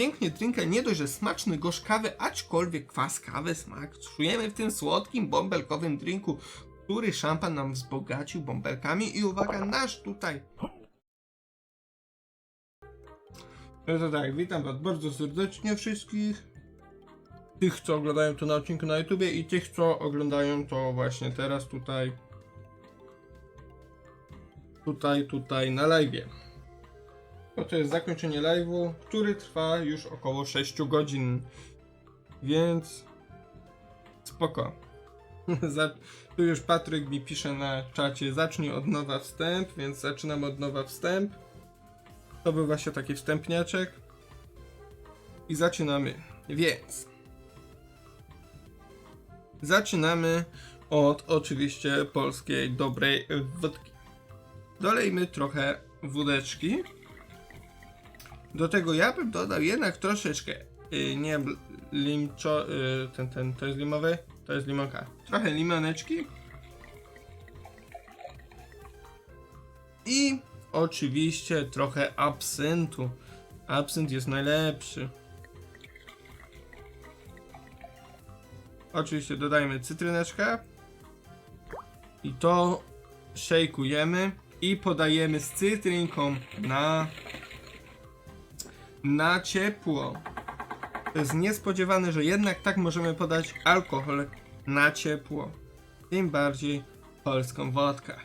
Pięknie drinka, nie dość, że smaczny, gorzkawy, aczkolwiek kwaskawy smak. Czujemy w tym słodkim, bąbelkowym drinku, który szampan nam wzbogacił bąbelkami i uwaga, nasz tutaj. No to tak, witam was bardzo serdecznie wszystkich. Tych, co oglądają to na odcinku na YouTubie i tych, co oglądają to właśnie teraz tutaj. Tutaj, tutaj na live. No to jest zakończenie live'u, który trwa już około 6 godzin. Więc spoko. Tu już Patryk mi pisze na czacie, zacznij od nowa wstęp, więc zaczynam od nowa wstęp. To był właśnie taki wstępniaczek. I zaczynamy. Więc. Zaczynamy od oczywiście polskiej dobrej wódki. Dolejmy trochę wódeczki. Do tego ja bym dodał jednak troszeczkę, yy, nie limczo, yy, ten, ten, to jest limowy, to jest limonka. Trochę limoneczki. I oczywiście trochę absyntu. Absynt jest najlepszy. Oczywiście dodajmy cytryneczkę. I to szejkujemy i podajemy z cytrynką na na ciepło. To jest niespodziewane, że jednak tak możemy podać alkohol na ciepło. Tym bardziej polską wodkę.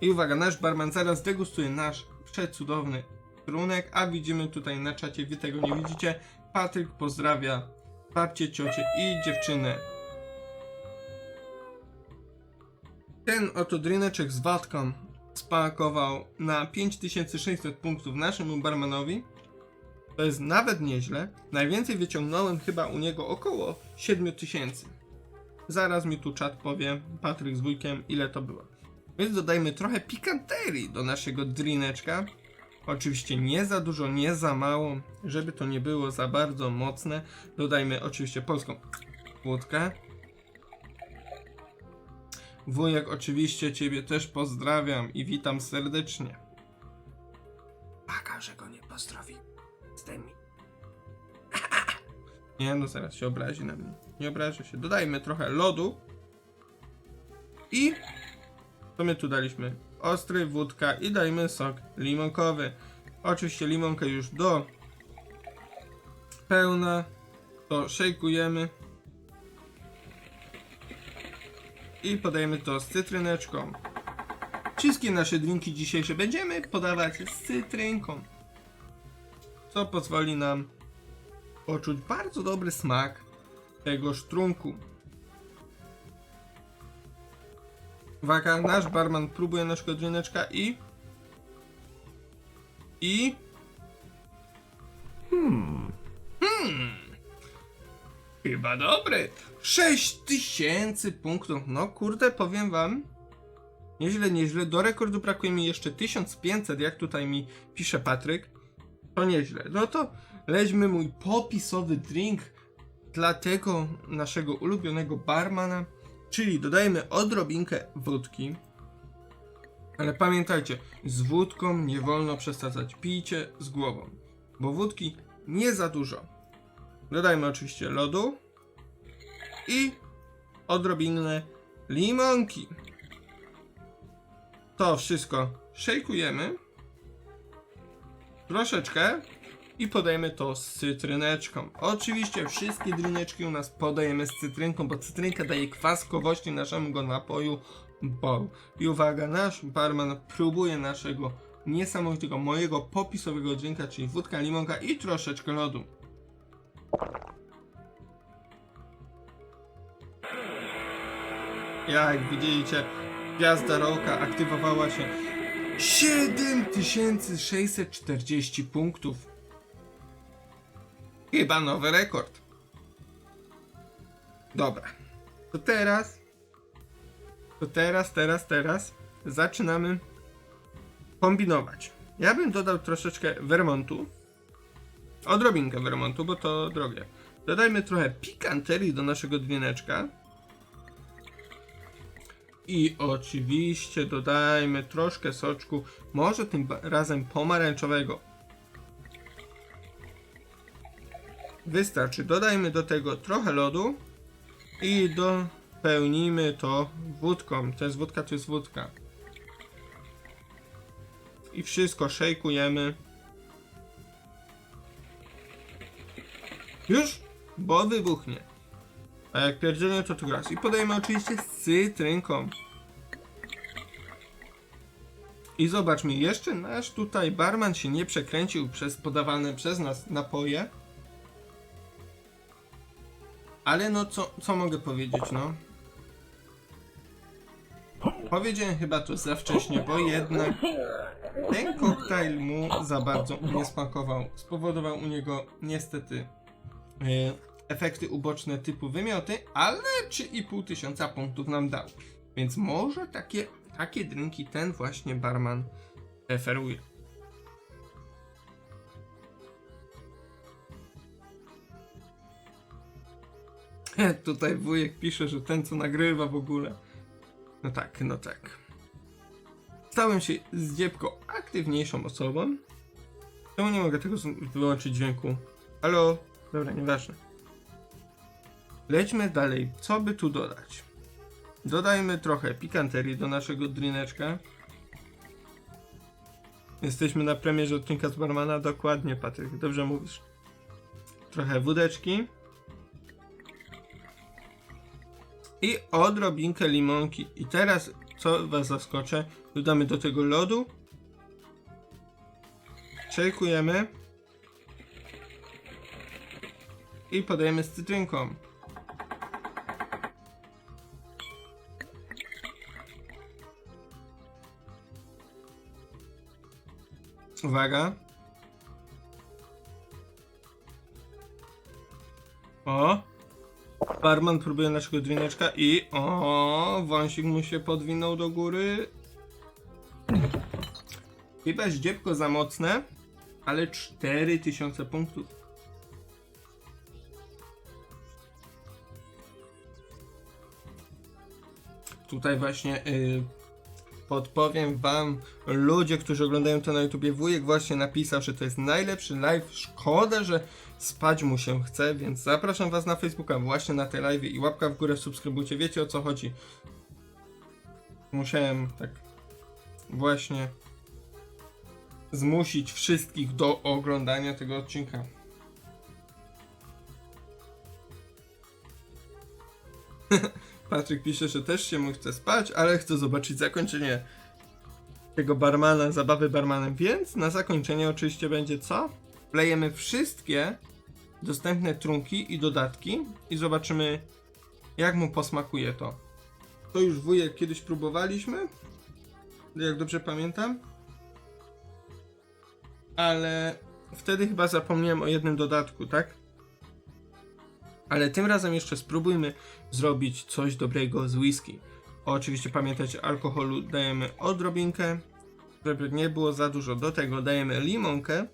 I uwaga, nasz barman zaraz degustuje nasz przecudowny trunek, a widzimy tutaj na czacie, wy tego nie widzicie. Patryk pozdrawia babcię, ciocię i dziewczynę. Ten oto drineczek z wodką spakował na 5600 punktów naszemu barmanowi. To jest nawet nieźle. Najwięcej wyciągnąłem chyba u niego około 7000. Zaraz mi tu czat powie, Patryk z wujkiem, ile to było. Więc dodajmy trochę pikanterii do naszego drineczka. Oczywiście nie za dużo, nie za mało, żeby to nie było za bardzo mocne. Dodajmy oczywiście polską wódkę. Wujek, oczywiście Ciebie też pozdrawiam i witam serdecznie. Nie no, zaraz się obrazi na mnie. Nie obrażę się. Dodajmy trochę lodu. I co my tu daliśmy? Ostry, wódka i dajmy sok limonkowy. Oczywiście limonkę już do pełna. To szejkujemy. I podajemy to z cytryneczką. Wszystkie nasze drinki dzisiejsze będziemy podawać z cytrynką. Co pozwoli nam poczuć bardzo dobry smak tego sztrunku. Uwaga, nasz barman próbuje naszego drineczka i... I... Hmm. Chyba dobry. 6000 punktów. No kurde, powiem wam. Nieźle, nieźle. Do rekordu brakuje mi jeszcze 1500, jak tutaj mi pisze Patryk. To nieźle. No to lećmy mój popisowy drink dla tego naszego ulubionego barmana. Czyli dodajemy odrobinkę wódki. Ale pamiętajcie, z wódką nie wolno przesadzać. Pijcie z głową, bo wódki nie za dużo. Dodajmy oczywiście lodu i odrobinę limonki. To wszystko szejkujemy troszeczkę i podajemy to z cytryneczką. Oczywiście wszystkie drineczki u nas podajemy z cytrynką, bo cytrynka daje kwaskowości naszemu napoju. Bo i uwaga, nasz barman próbuje naszego niesamowitego, mojego popisowego drinka, czyli wódka, limonka i troszeczkę lodu. Jak widzicie, gwiazda Roka aktywowała się 7640 punktów. Chyba nowy rekord. Dobra. To teraz. To teraz, teraz, teraz zaczynamy kombinować. Ja bym dodał troszeczkę Vermontu. Odrobinkę Vermontu, bo to drogie. Dodajmy trochę pikanterii do naszego drineczka. I oczywiście dodajmy troszkę soczku, może tym razem pomarańczowego. Wystarczy. Dodajmy do tego trochę lodu i dopełnimy to wódką. To jest wódka, to jest wódka. I wszystko szejkujemy. Już? Bo wybuchnie. A jak pierdzielnie to tu raz. I podajemy oczywiście z cytrynką. I zobaczmy, jeszcze nasz tutaj barman się nie przekręcił przez podawane przez nas napoje. Ale no co, co mogę powiedzieć, no? Powiedziałem chyba to za wcześnie, bo jednak ten koktajl mu za bardzo nie smakował. Spowodował u niego niestety e, efekty uboczne typu wymioty, ale 3,5 tysiąca punktów nam dał. Więc może takie, takie drinki ten właśnie barman preferuje. Tutaj wujek pisze, że ten co nagrywa w ogóle. No tak, no tak. Stałem się z dziebko aktywniejszą osobą. Czemu nie mogę tego wyłączyć dźwięku? Halo? Dobra, nieważne. Lećmy dalej. Co by tu dodać? Dodajmy trochę pikanterii do naszego drineczka. Jesteśmy na premierze odcinka z Barmana. Dokładnie, Patryk. Dobrze mówisz. Trochę wódeczki. I odrobinkę limonki. I teraz, co was zaskoczę, dodamy do tego lodu. Szejkujemy. I podajemy z cytrynką. Uwaga. O. Barman próbuje naszego drineczka i o, wąsik mu się podwinął do góry. Chyba ździebko za mocne, ale 4000 punktów. Tutaj właśnie y, podpowiem wam, ludzie, którzy oglądają to na YouTubie, wujek właśnie napisał, że to jest najlepszy live. Szkoda, że spać mu się chce, więc zapraszam was na Facebooka właśnie na te live i łapka w górę, subskrybujcie, wiecie o co chodzi. Musiałem tak właśnie zmusić wszystkich do oglądania tego odcinka. Patryk pisze, że też się mu chce spać, ale chce zobaczyć zakończenie tego barmana, zabawy barmanem, więc na zakończenie oczywiście będzie co? Wlejemy wszystkie dostępne trunki i dodatki i zobaczymy jak mu posmakuje to. To już wujek kiedyś próbowaliśmy, jak dobrze pamiętam. Ale wtedy chyba zapomniałem o jednym dodatku, tak? Ale tym razem jeszcze spróbujmy zrobić coś dobrego z whisky. Oczywiście pamiętajcie, alkoholu dajemy odrobinkę, żeby nie było za dużo. Do tego dajemy limonkę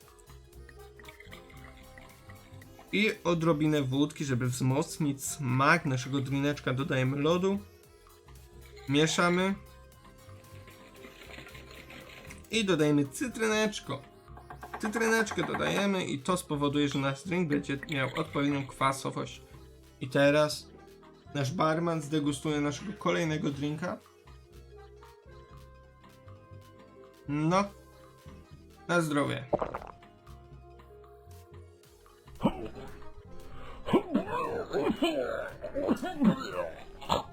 i odrobinę wódki, żeby wzmocnić smak naszego drineczka. Dodajemy lodu, mieszamy i dodajemy cytryneczko. Cytryneczkę dodajemy i to spowoduje, że nasz drink będzie miał odpowiednią kwasowość. I teraz nasz barman zdegustuje naszego kolejnego drinka. No, na zdrowie.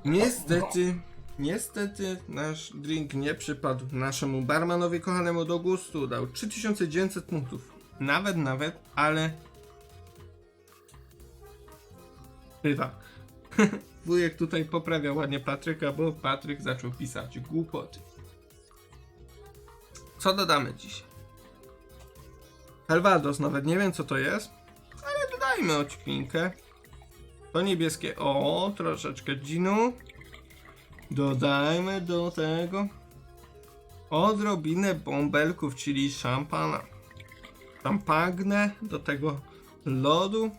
Niestety, niestety nasz drink nie przypadł naszemu barmanowi kochanemu do gustu. Dał 3900 punktów. Nawet, nawet, ale bywa. Wujek tutaj poprawia ładnie Patryka, bo Patryk zaczął pisać głupoty. Co dodamy dzisiaj? Calvados, nawet nie wiem co to jest, ale dodajmy odcinkę. To niebieskie, o, troszeczkę ginu. Dodajmy do tego odrobinę bąbelków, czyli szampana. Szampagnę do tego lodu.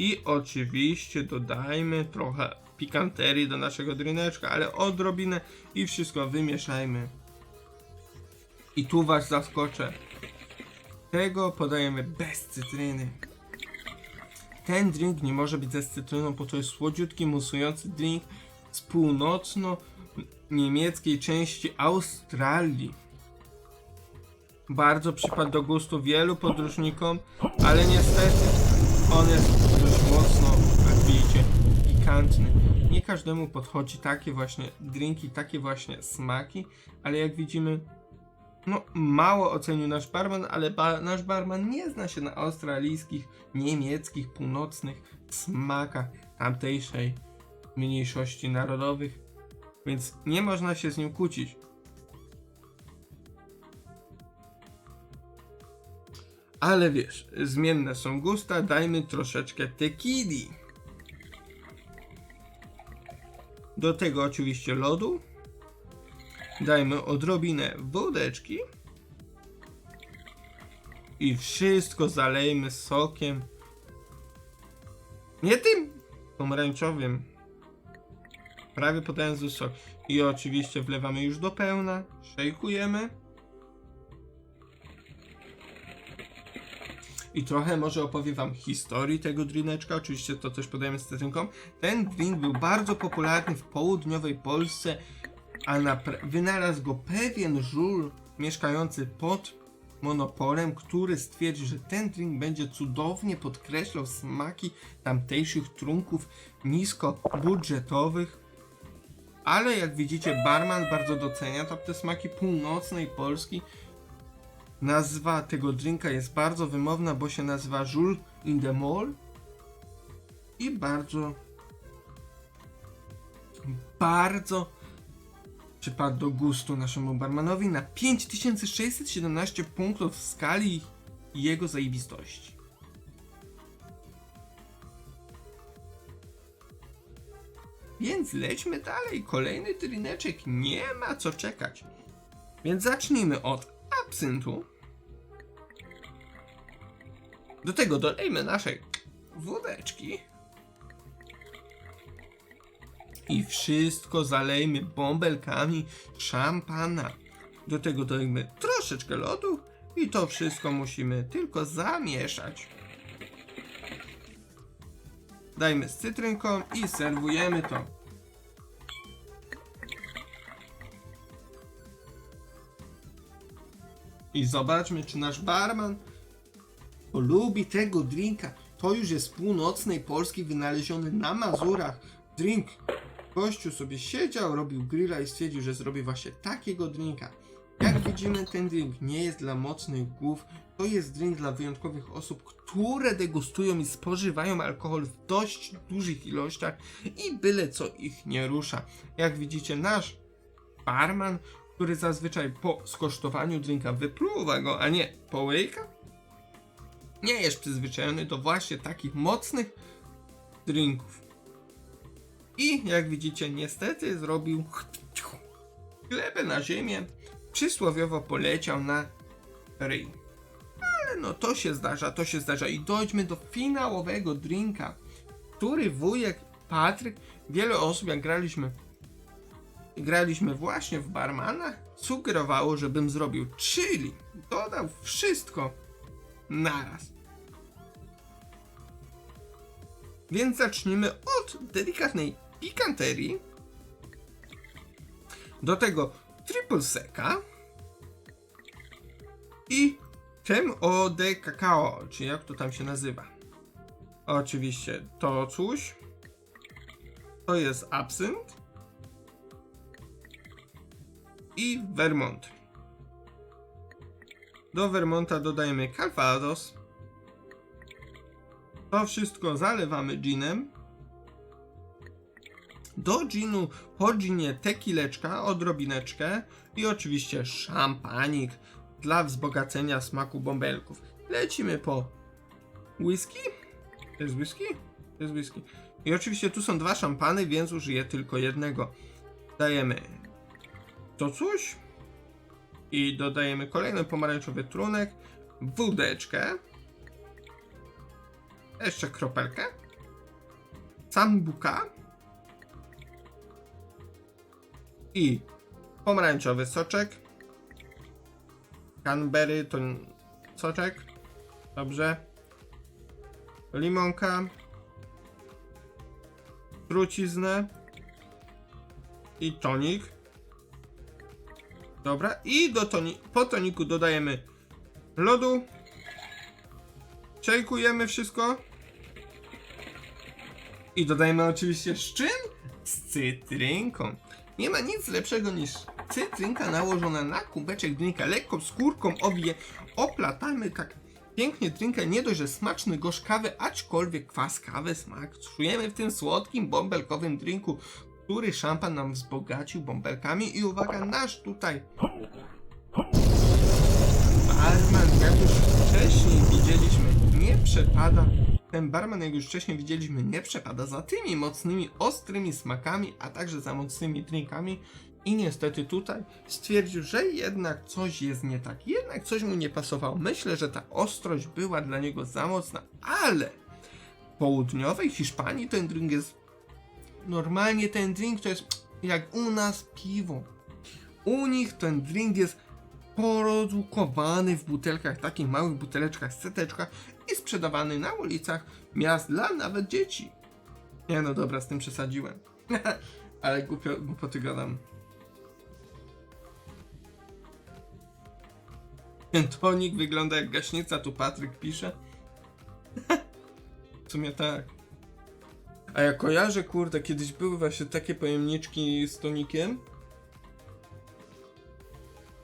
I oczywiście dodajmy trochę pikanterii do naszego drineczka, ale odrobinę i wszystko wymieszajmy. I tu was zaskoczę. Tego podajemy bez cytryny. ten drink nie może być ze cytryną, bo to jest słodziutki, musujący drink z północno-niemieckiej części Australii. Bardzo przypadł do gustu wielu podróżnikom, ale niestety on jest mocno, jak pikantny. Nie każdemu podchodzi takie właśnie drinki, takie właśnie smaki, ale jak widzimy, no mało ocenił nasz barman, ale ba nasz barman nie zna się na australijskich, niemieckich, północnych smakach tamtejszej mniejszości narodowych, więc nie można się z nim kłócić. Ale wiesz, zmienne są gusta, dajmy troszeczkę tequili. Do tego oczywiście lodu. Dajmy odrobinę wódeczki. I wszystko zalejmy sokiem. Nie tym pomarańczowym. Prawie podając sok. I oczywiście wlewamy już do pełna. Szejkujemy. I trochę może opowiem wam historii tego drineczka, oczywiście to też podajemy z cytrynką. Ten drink był bardzo popularny w południowej Polsce, a wynalazł go pewien żul mieszkający pod monopolem, który stwierdził, że ten drink będzie cudownie podkreślał smaki tamtejszych trunków niskobudżetowych. Ale jak widzicie, barman bardzo docenia te smaki północnej Polski. Nazwa tego drinka jest bardzo wymowna, bo się nazywa Jules in the Mall. I bardzo, bardzo przypadł do gustu naszemu barmanowi na 5617 punktów w skali jego zajebistości. Więc lećmy dalej. Kolejny drineczek. Nie ma co czekać. Więc zacznijmy od absyntu. Do tego dolejmy naszej wódeczki. I wszystko zalejmy bąbelkami szampana. Do tego dodajmy troszeczkę lodu i to wszystko musimy tylko zamieszać. Dajmy z cytrynką i serwujemy to. I zobaczmy, czy nasz barman polubi tego drinka. To już jest północnej Polski wynaleziony na Mazurach. Drink. Gościu sobie siedział, robił grilla i stwierdził, że zrobi właśnie takiego drinka. Jak widzimy, ten drink nie jest dla mocnych głów. To jest drink dla wyjątkowych osób, które degustują i spożywają alkohol w dość dużych ilościach i byle co ich nie rusza. Jak widzicie, nasz barman, który zazwyczaj po skosztowaniu drinka wypluwa go, a nie połyka, nie jest przyzwyczajony do właśnie takich mocnych drinków. I jak widzicie, niestety zrobił glebę na ziemię, przysłowiowo poleciał na ryj. Ale no to się zdarza, to się zdarza. I dojdźmy do finałowego drinka, który wujek Patryk, wiele osób jak graliśmy graliśmy właśnie w barmana, sugerowało, żebym zrobił, czyli dodał wszystko naraz. Więc zacznijmy od delikatnej pikanterii. Do tego triple seka i creme de cacao, czy jak to tam się nazywa. Oczywiście to coś. To jest absynt i Vermont. Do Vermonta dodajemy Calvados. To wszystko zalewamy ginem. Do ginu po ginie tequileczka, odrobineczkę i oczywiście szampanik dla wzbogacenia smaku bąbelków. Lecimy po whisky. To jest whisky? To jest whisky. I oczywiście tu są dwa szampany, więc użyję tylko jednego. Dajemy to coś. I dodajemy kolejny pomarańczowy trunek, wódeczkę, jeszcze kropelkę, sambuka i pomarańczowy soczek, canberry to soczek, dobrze, limonka, truciznę. I tonik. Dobra, i do toni po toniku dodajemy lodu. Szejkujemy wszystko. I dodajemy oczywiście z czym? Z cytrynką. Nie ma nic lepszego niż cytrynka nałożona na kubeczek drinka, lekko skórką obie, oplatamy tak pięknie drinka, nie dość, że smaczny, gorzkawy, aczkolwiek kwaskawy smak czujemy w tym słodkim, bąbelkowym drinku, który szampan nam wzbogacił bąbelkami i uwaga, nasz tutaj barman, jak już wcześniej widzieliśmy, nie przepada. Ten barman, jak już wcześniej widzieliśmy, nie przepada za tymi mocnymi, ostrymi smakami, a także za mocnymi drinkami. I niestety tutaj stwierdził, że jednak coś jest nie tak, jednak coś mu nie pasowało. Myślę, że ta ostrość była dla niego za mocna, ale południowej Hiszpanii ten drink jest. Normalnie ten drink to jest jak u nas piwo. U nich ten drink jest produkowany w butelkach, takich małych buteleczkach, seteczkach i sprzedawany na ulicach miast dla nawet dzieci. Nie no dobra, z tym przesadziłem. Ale głupio, głupoty gadam. Ten tonik wygląda jak gaśnica, tu Patryk pisze. w sumie tak. A ja kojarzę, kurde, kiedyś były właśnie takie pojemniczki z tonikiem.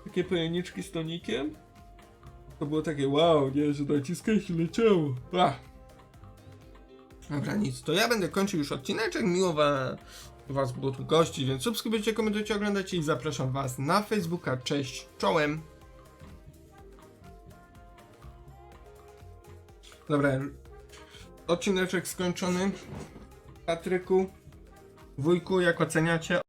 Takie pojemniczki z tonikiem. To było takie wow, nie, że naciskaj się leciało. Ach. Dobra, nic, to ja będę kończył już odcineczek. Miło wa- was było tu gości, więc subskrybujcie, komentujcie, oglądajcie i zapraszam was na Facebooka. Cześć, czołem. Dobra, odcineczek skończony. Patryku, wujku, jak oceniacie?